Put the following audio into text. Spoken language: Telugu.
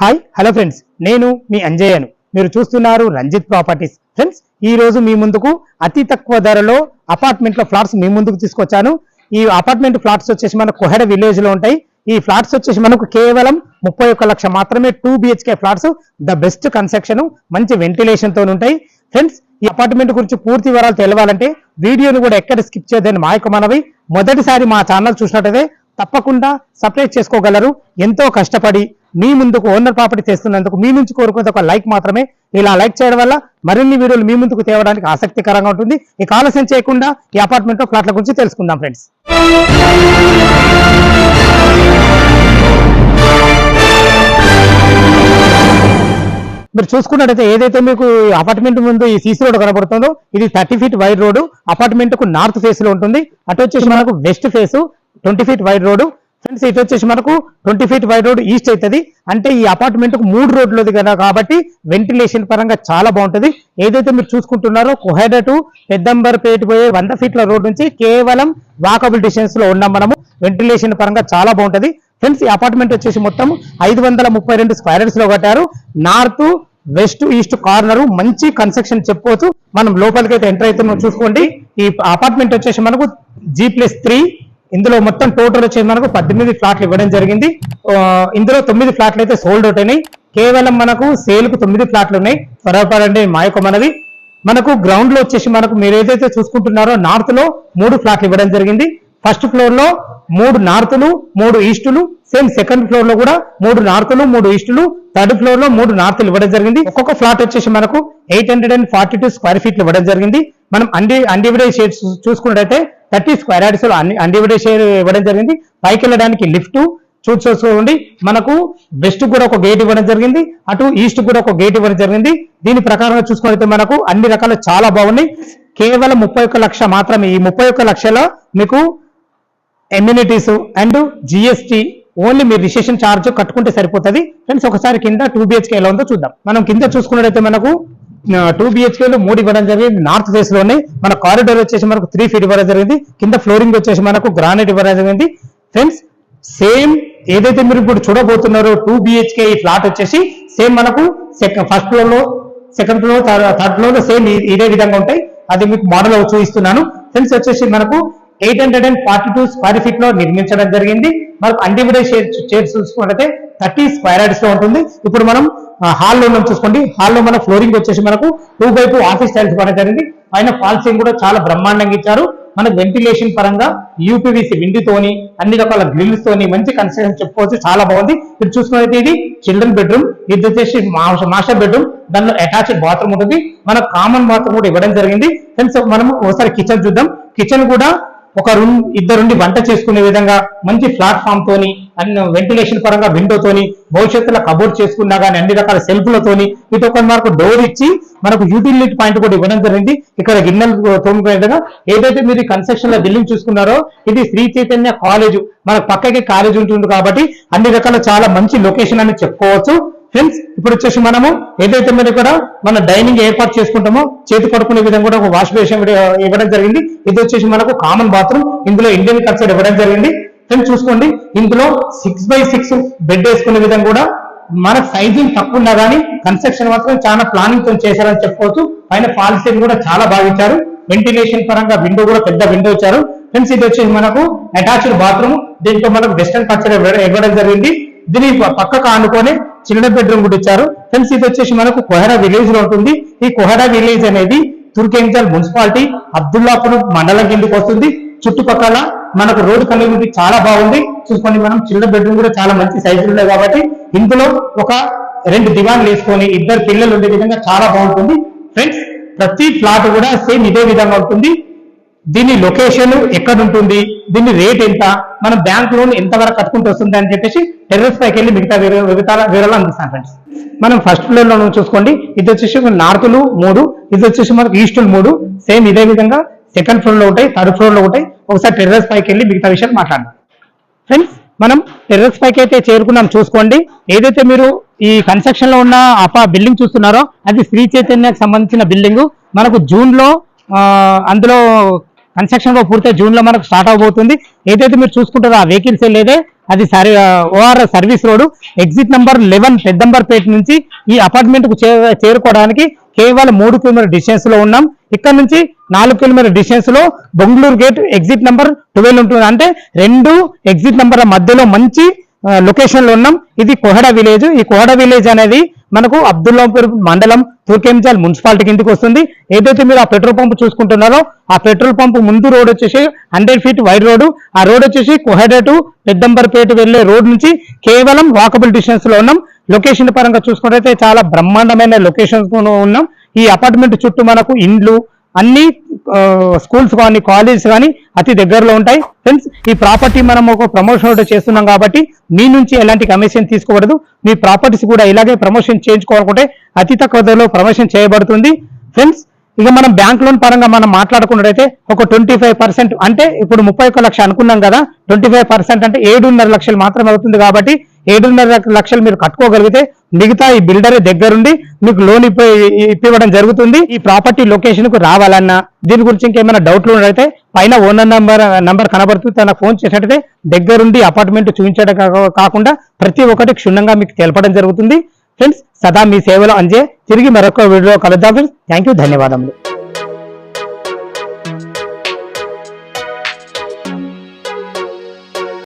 హాయ్ హలో ఫ్రెండ్స్ నేను మీ అంజయ్యను. మీరు చూస్తున్నారు రంజిత్ ప్రాపర్టీస్. ఫ్రెండ్స్ ఈ రోజు మీ ముందుకు అతి తక్కువ ధరలో అపార్ట్మెంట్ల ఫ్లాట్స్ మీ ముందుకు తీసుకొచ్చాను. ఈ అపార్ట్మెంట్ ఫ్లాట్స్ వచ్చేసి మన కొహెడ విలేజ్లో ఉంటాయి. ఈ ఫ్లాట్స్ వచ్చేసి మనకు కేవలం ముప్పై ఒక్క లక్ష మాత్రమే two BHK flats the best construction మంచి వెంటిలేషన్తో ఉంటాయి. ఫ్రెండ్స్ ఈ అపార్ట్మెంట్ గురించి పూర్తి వివరాలు తెలవాలంటే వీడియోని కూడా ఎక్కడ స్కిప్ చేయదని మా యొక్క మనవి. మొదటిసారి మా ఛానల్ చూసినట్టయితే తప్పకుండా సపరేట్ చేసుకోగలరు. ఎంతో కష్టపడి మీ ముందుకు ఓనర్ ప్రాపర్టీ తెస్తున్నందుకు మీ నుంచి కోరుకునేది ఒక లైక్ మాత్రమే. ఇలా లైక్ చేయడం వల్ల మరిన్ని వీడియోలు మీ ముందుకు తేవడానికి ఆసక్తికరంగా ఉంటుంది. ఇక ఆలస్యం చేయకుండా ఈ అపార్ట్మెంట్ ఫ్లాట్ల గురించి తెలుసుకుందాం ఫ్రెండ్స్. మీరు చూసుకున్నట్టయితే ఏదైతే మీకు అపార్ట్మెంట్ ముందు ఈ సీసీ రోడ్ కనబడుతుందో ఇది థర్టీ ఫీట్ వైడ్ రోడ్ అపార్ట్మెంట్కు నార్త్ ఫేస్లో ఉంటుంది. అటు వచ్చేసి మనకు west face twenty feet wide road friends ఇటు వచ్చేసి మనకు twenty feet wide road east అవుతుంది. అంటే ఈ అపార్ట్మెంట్కు మూడు రోడ్లు కదా కాబట్టి వెంటిలేషన్ పరంగా చాలా బాగుంటుంది. ఏదైతే మీరు చూసుకుంటున్నారో కొహెడ టు పెద్దంబర్పేట పోయే వంద ఫీట్ల రోడ్ నుంచి కేవలం వాకబుల్ డిస్టెన్స్లో ఉన్నాం మనము. వెంటిలేషన్ పరంగా చాలా బాగుంటుంది. ఫ్రెండ్స్ ఈ అపార్ట్మెంట్ వచ్చేసి మొత్తం ఐదు వందల ముప్పై రెండు స్క్వేర్స్లో కట్టారు. నార్త్ వెస్ట్ ఈస్ట్ కార్నర్ మంచి కన్స్ట్రక్షన్ చెప్పుకోవచ్చు. మనం లోపలికి అయితే ఎంటర్ అయితే చూసుకోండి. ఈ అపార్ట్మెంట్ వచ్చేసి మనకు జీ ప్లస్ త్రీ ఇందులో మొత్తం టోటల్ వచ్చేసి మనకు పద్దెనిమిది ఫ్లాట్లు ఇవ్వడం జరిగింది. ఇందులో తొమ్మిది ఫ్లాట్లు అయితే సోల్డ్ అవుట్ అయినాయి. కేవలం మనకు సేల్కు తొమ్మిది ఫ్లాట్లు ఉన్నాయి. త్వరపడండి మా యొక్క మనది మనకు గ్రౌండ్లో వచ్చేసి మనకు మీరు ఏదైతే చూసుకుంటున్నారో నార్త్లో మూడు ఫ్లాట్లు ఇవ్వడం జరిగింది. ఫస్ట్ ఫ్లోర్లో మూడు నార్తులు మూడు ఈస్టులు సేమ్ సెకండ్ ఫ్లోర్లో కూడా మూడు నార్తులు మూడు ఈస్టులు థర్డ్ ఫ్లోర్లో మూడు నార్తులు ఇవ్వడం జరిగింది. ఒక్కొక్క ఫ్లాట్ వచ్చేసి మనకు eight hundred and forty two square ఫీట్లు ఇవ్వడం జరిగింది. మనం అండి అన్డివిడెడ్ షేడ్స్ చూసుకున్నట్టయితే థర్టీ స్క్వేర్ యార్డ్స్లో అన్డివిడెడ్ షేర్ ఇవ్వడం జరిగింది. పైకి వెళ్ళడానికి లిఫ్ట్ చూసుకోండి మనకు వెస్ట్ కూడా ఒక గేట్ ఇవ్వడం జరిగింది. అటు ఈస్ట్ కూడా ఒక గేట్ ఇవ్వడం జరిగింది. దీని ప్రకారంగా చూసుకుంటే మనకు అన్ని రకాల చాలా బాగున్నాయి. కేవలం ముప్పై ఒక్క లక్ష మాత్రమే. ఈ ముప్పై ఒక్క లక్షలో మీకు ఎమ్యూనిటీస్ అండ్ జిఎస్టి ఓన్లీ మీరు రిజిస్ట్రేషన్ ఛార్జ్ కట్టుకుంటే సరిపోతుంది. ఫ్రెండ్స్ ఒకసారి కింద టూ బిహెచ్కే ఎలా ఉందో చూద్దాం. మనం కింద చూసుకున్నట్టయితే మనకు టూ బిహెచ్కేలు మూడు ఇవ్వడం జరిగింది. నార్త్ ఫేస్లోనే మన కారిడోర్ వచ్చేసి మనకు త్రీ ఫీట్ ఇవ్వడం జరిగింది. కింద ఫ్లోరింగ్ వచ్చేసి మనకు గ్రానైట్ ఇవ్వడం జరిగింది. ఫ్రెండ్స్ సేమ్ ఏదైతే మీరు ఇప్పుడు చూడబోతున్నారో టూ బిహెచ్కే ఈ ఫ్లాట్ వచ్చేసి సేమ్ మనకు ఫస్ట్ ఫ్లోర్లో సెకండ్ ఫ్లోర్ థర్డ్ ఫ్లోర్లో సేమ్ ఇదే విధంగా ఉంటాయి. అది మీకు మోడల్ చూపిస్తున్నాను. ఫ్రెండ్స్ వచ్చేసి మనకు eight hundred and forty two square ఫీట్లో నిర్మించడం జరిగింది. మనకు అన్డివిడెడ్ షేర్ చైర్స్ చూసుకున్నట్లయితే థర్టీ స్క్వేర్ యార్డ్స్లో ఉంటుంది. ఇప్పుడు మనం హాల్లో ఉన్నాం చూసుకోండి. హాల్లో మన ఫ్లోరింగ్ వచ్చేసి మనకు two by two office tiles పడడం జరిగింది. పైన ఫాల్సింగ్ కూడా చాలా బ్రహ్మాండంగా ఇచ్చారు. మనకు వెంటిలేషన్ పరంగా యూపీవీసీ విండితోని అన్ని రకాల గ్రిల్స్ తోని మంచి కన్స్ట్రక్షన్ చెప్పుకోవచ్చు. చాలా బాగుంది. మీరు చూసుకున్నట్టు ఇది చిల్డ్రన్ బెడ్రూమ్ ఇది వచ్చేసి మాస్టర్ బెడ్రూమ్ దానిలో అటాచ్డ్ బాత్రూమ్ ఉంటుంది. మనకు కామన్ బాత్రూమ్ కూడా ఇవ్వడం జరిగింది. ఫ్రెండ్స్ మనం ఒకసారి కిచెన్ చూద్దాం. కిచెన్ కూడా ఒక రూమ్ ఇద్దరుండి వంట చేసుకునే విధంగా మంచి ప్లాట్ఫామ్ తోని అన్ని వెంటిలేషన్ పరంగా విండోతోని భవిష్యత్తులో కబోర్డ్ చేసుకున్నా కానీ అన్ని రకాల సెల్ఫ్లతోని ఇటు ఒక మనకు డోర్ ఇచ్చి మనకు యూటిలిటీ పాయింట్ కూడా ఇవ్వడం జరిగింది. ఇక్కడ గిన్నెలు తోముకునేట్టుగా ఏదైతే మీరు కన్స్ట్రక్షన్లో బిల్డింగ్ చూసుకున్నారో ఇది శ్రీ చైతన్య కాలేజ్ మనకు పక్కకి కాలేజ్ ఉంటుంది కాబట్టి అన్ని రకాల చాలా మంచి లొకేషన్ అని చెప్పుకోవచ్చు. ఫ్రెండ్స్ ఇప్పుడు వచ్చేసి మనము ఏదైతే మీరు ఇక్కడ మన డైనింగ్ ఏర్పాటు చేసుకుంటామో చేతి పడుకునే విధంగా కూడా ఒక వాష్ బేషన్ ఇవ్వడం జరిగింది. ఇది వచ్చేసి మనకు కామన్ బాత్రూమ్ ఇందులో ఇండియన్ కల్చర్ ఇవ్వడం జరిగింది. ఫ్రెండ్స్ చూసుకోండి. ఇందులో సిక్స్ బై సిక్స్ బెడ్ వేసుకునే విధంగా కూడా మన సైజింగ్ తక్కువ ఉన్నా కానీ కన్స్ట్రక్షన్ మాత్రం చాలా ప్లానింగ్తో చేశారని చెప్పుకోవచ్చు. పైన పాలసీని కూడా చాలా బాగా ఇచ్చారు. వెంటిలేషన్ పరంగా విండో కూడా పెద్ద విండో ఇచ్చారు. ఫ్రెండ్స్ ఇది వచ్చేసి మనకు అటాచ్డ్ బాత్రూమ్ దీంట్లో మనకు వెస్టర్న్ కల్చర్ ఇవ్వడం జరిగింది. దీని పక్కకు ఆనుకొని చిన్న బెడ్రూమ్ కూడా ఇచ్చారు. ఫ్రెండ్స్ ఇది వచ్చేసి మనకు కొహరా విలేజ్లో ఉంటుంది. ఈ కొహరా విలేజ్ అనేది తుర్కేంజల్ మున్సిపాలిటీ అబ్దుల్లాపూర్ మండలం కిందకి వస్తుంది. చుట్టుపక్కల మనకు రోడ్డు కనెక్టివిటీ చాలా బాగుంది. చూసుకోండి మనం చిన్న బెడ్రూమ్ కూడా చాలా మంచి సైజులు ఉన్నాయి కాబట్టి ఇందులో ఒక రెండు దివాన్లు వేసుకొని ఇద్దరు పిల్లలు ఉండే విధంగా చాలా బాగుంటుంది. ఫ్రెండ్స్ ప్రతి ఫ్లాట్ కూడా సేమ్ ఇదే విధంగా ఉంటుంది. దీని లొకేషన్ ఎక్కడ ఉంటుంది? దీని రేట్ ఎంత? మనం బ్యాంక్ లోన్ ఎంత వరకు కట్టుకుంటూ వస్తుంది అని చెప్పేసి టెర్రస్ పైకి వెళ్ళి మిగతా వేరే మిగతా వివరాలు అందిస్తాను ఫ్రెండ్స్ మనం ఫస్ట్ ఫ్లోర్లో చూసుకోండి. ఇది వచ్చేసి నార్త్లు మూడు ఇది వచ్చేసి మనకు ఈస్టులు మూడు. సేమ్ ఇదే విధంగా సెకండ్ ఫ్లోర్లో ఉంటాయి థర్డ్ ఫ్లోర్లో ఉంటాయి. ఒకసారి టెర్రస్ పైకి వెళ్ళి మిగతా విషయాలు మాట్లాడదాం. ఫ్రెండ్స్ మనం టెర్రస్ పైకి అయితే చేరుకున్నాం చూసుకోండి. ఏదైతే మీరు ఈ కన్స్ట్రక్షన్లో ఉన్న అపా బిల్డింగ్ చూస్తున్నారో అది శ్రీ చైతన్యకు సంబంధించిన బిల్డింగ్ మనకు జూన్లో అందులో కన్స్ట్రక్షన్ పూర్తి జూన్లో మనకు స్టార్ట్ అవబోతుంది. ఏదైతే మీరు చూసుకుంటారో ఆ వెహికల్స్ వెళ్ళేదే అది సరి OR service road exit number eleven Peddamberpet నుంచి ఈ అపార్ట్మెంట్కు చేరుకోవడానికి కేవలం మూడు కిలోమీటర్ డిస్టెన్స్లో ఉన్నాం. ఇక్కడ నుంచి నాలుగు కిలోమీటర్ డిస్టెన్స్లో Bongloor gate exit number twelve ఉంటుంది. అంటే రెండు ఎగ్జిట్ నంబర్ల మధ్యలో మంచి లొకేషన్లో ఉన్నాం. ఇది కోహడ విలేజ్ ఈ కోహడ విలేజ్ అనేది మనకు అబ్దుల్లాపూర్ మండలం తూర్కెంజాల్ మున్సిపాలిటీ కిందకి వస్తుంది. ఏదైతే మీరు ఆ పెట్రోల్ పంప్ చూసుకుంటున్నారో ఆ పెట్రోల్ పంప్ ముందు రోడ్ వచ్చేసి హండ్రెడ్ ఫీట్ వైడ్ రోడ్ ఆ రోడ్ వచ్చేసి కోహెడేటు పెద్దంబర్పేట వెళ్ళే రోడ్ నుంచి కేవలం వాకబుల్ డిస్టెన్స్లో ఉన్నాం. లొకేషన్ పరంగా చూసుకుంటే చాలా బ్రహ్మాండమైన లొకేషన్స్ ఉన్నాం. ఈ అపార్ట్మెంట్ చుట్టూ మనకు ఇండ్లు అన్ని స్కూల్స్ కానీ కాలేజెస్ కానీ అతి దగ్గరలో ఉంటాయి. ఫ్రెండ్స్ ఈ ప్రాపర్టీ మనం ఒక ప్రమోషన్ ఒకటి చేస్తున్నాం కాబట్టి మీ నుంచి ఎలాంటి కమిషన్ తీసుకోకూడదు. మీ ప్రాపర్టీస్ కూడా ఇలాగే ప్రమోషన్ చేయించుకోవాలనుకుంటే అతి తక్కువ ధరలో ప్రమోషన్ చేయబడుతుంది. ఫ్రెండ్స్ ఇక మనం బ్యాంక్ లోన్ పరంగా మనం మాట్లాడుకున్నట్టయితే ఒక ట్వంటీ ఫైవ్ పర్సెంట్ అంటే ఇప్పుడు ముప్పై లక్ష అనుకున్నాం కదా ట్వంటీ ఫైవ్ పర్సెంట్ అంటే ఏడున్నర లక్షలు మాత్రమే అవుతుంది కాబట్టి ఏడున్నర లక్షలు మీరు కట్టుకోగలిగితే మిగతా ఈ బిల్డర్ దగ్గరుండి మీకు లోన్ ఇప్పి ఇప్పివ్వడం జరుగుతుంది. ఈ ప్రాపర్టీ లొకేషన్కు రావాలన్నా దీని గురించి ఇంకేమైనా డౌట్లు ఉన్నట్టయితే పైన ఓనర్ నంబర్ నంబర్ కనబడుతుంది. తన ఫోన్ చేసినట్టయితే దగ్గరుండి అపార్ట్మెంట్ చూపించడం కాకుండా ప్రతి ఒక్కటి క్షుణ్ణంగా మీకు తెలపడం జరుగుతుంది. ఫ్రెండ్స్ సదా మీ సేవలో అంజే. తిరిగి మరొక వీడియో కలుద్దాం ఫ్రెండ్స్. థ్యాంక్ యూ ధన్యవాదములు.